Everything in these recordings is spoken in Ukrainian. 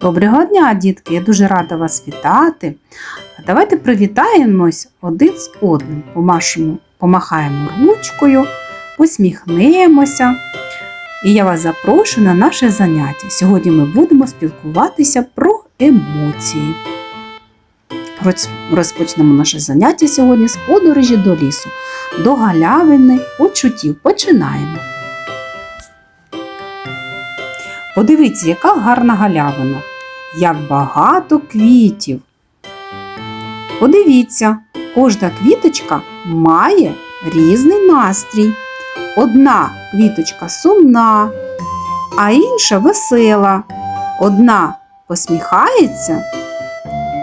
Доброго дня, дітки! Я дуже рада вас вітати. Давайте привітаємось один з одним. Помашемо, помахаємо ручкою, посміхнемося. І я вас запрошую на наше заняття. Сьогодні ми будемо спілкуватися про емоції. Розпочнемо наше заняття сьогодні з подорожі до лісу, до галявини почуттів. Починаємо. Подивіться, яка гарна галявина, як багато квітів. Подивіться, кожна квіточка має різний настрій. Одна квіточка сумна, а інша весела. Одна посміхається,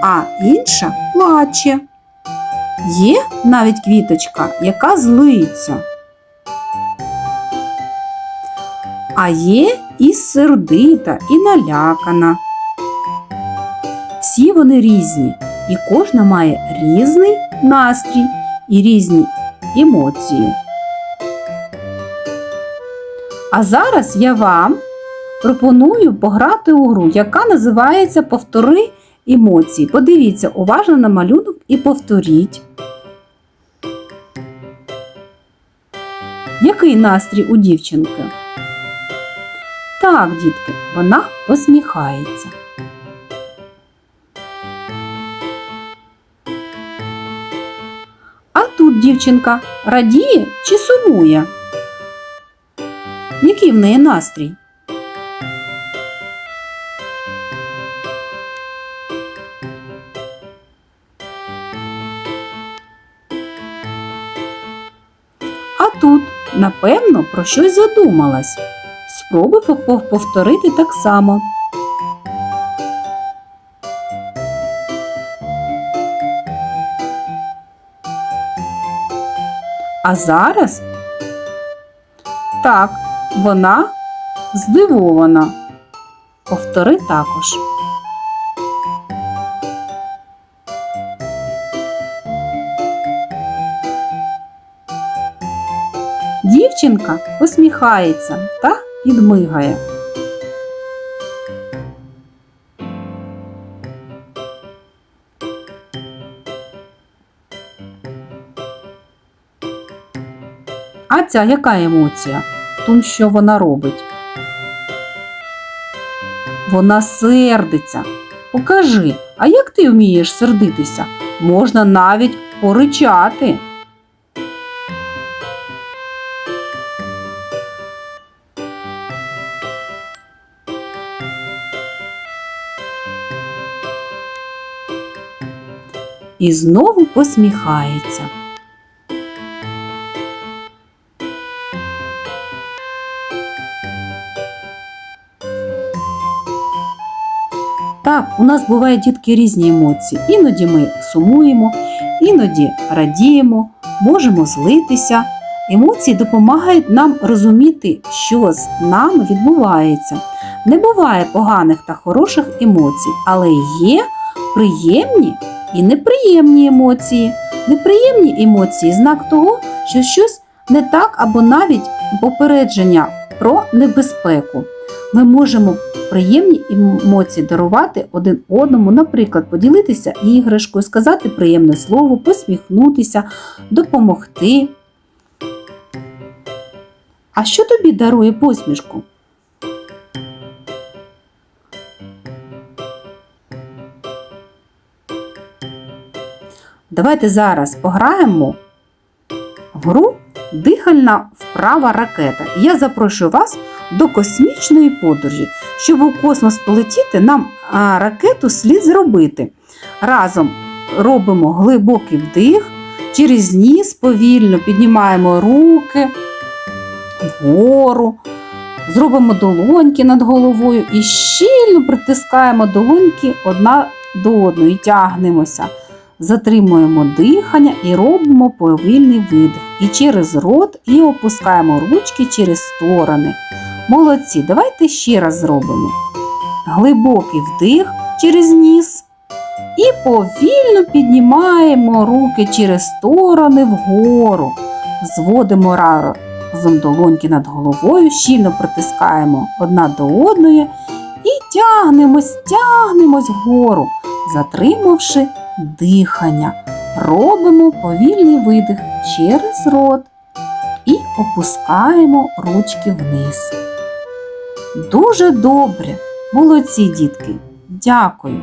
а інша плаче. Є навіть квіточка, яка злиться. А є і сердита, і налякана. Всі вони різні, і кожна має різний настрій і різні емоції. А зараз я вам пропоную пограти у гру, яка називається Повтори емоції. Подивіться уважно на малюнок і повторіть. Який настрій у дівчинки? Так, дітки, вона посміхається. А тут дівчинка радіє чи сумує? Який в неї настрій? А тут, напевно, про щось задумалась. Спробуй повторити так само. А зараз так, вона здивована. Повтори також. Дівчинка посміхається та підмигає. А ця яка емоція? В тому, що вона робить? Вона сердиться. Покажи, а як ти вмієш сердитися? Можна навіть поричати. І знову посміхається. Так, у нас бувають дітки різні емоції. Іноді ми сумуємо, іноді радіємо, можемо злитися. Емоції допомагають нам розуміти, що з нами відбувається. Не буває поганих та хороших емоцій, але є приємні і неприємні емоції. Неприємні емоції знак того, що щось не так або навіть попередження про небезпеку. Ми можемо приємні емоції дарувати один одному, наприклад, поділитися іграшкою, сказати приємне слово, посміхнутися, допомогти. А що тобі дарує посмішку? Давайте зараз пограємо в гру Дихальна вправа ракета. Я запрошую вас до космічної подорожі. Щоб у космос полетіти, нам ракету слід зробити. Разом робимо глибокий вдих, через ніс повільно піднімаємо руки вгору, зробимо долоньки над головою і щільно притискаємо долоньки одна до одної, і тягнемося. Затримуємо дихання і робимо повільний видих. І через рот, і опускаємо ручки через сторони. Молодці, давайте ще раз зробимо. Глибокий вдих через ніс. І повільно піднімаємо руки через сторони вгору. Зводимо разом долоньки над головою, щільно притискаємо одна до одної і тягнемось, тягнемось вгору, затримавши дихання. Робимо повільний видих через рот і опускаємо ручки вниз. Дуже добре, молодці дітки. Дякую.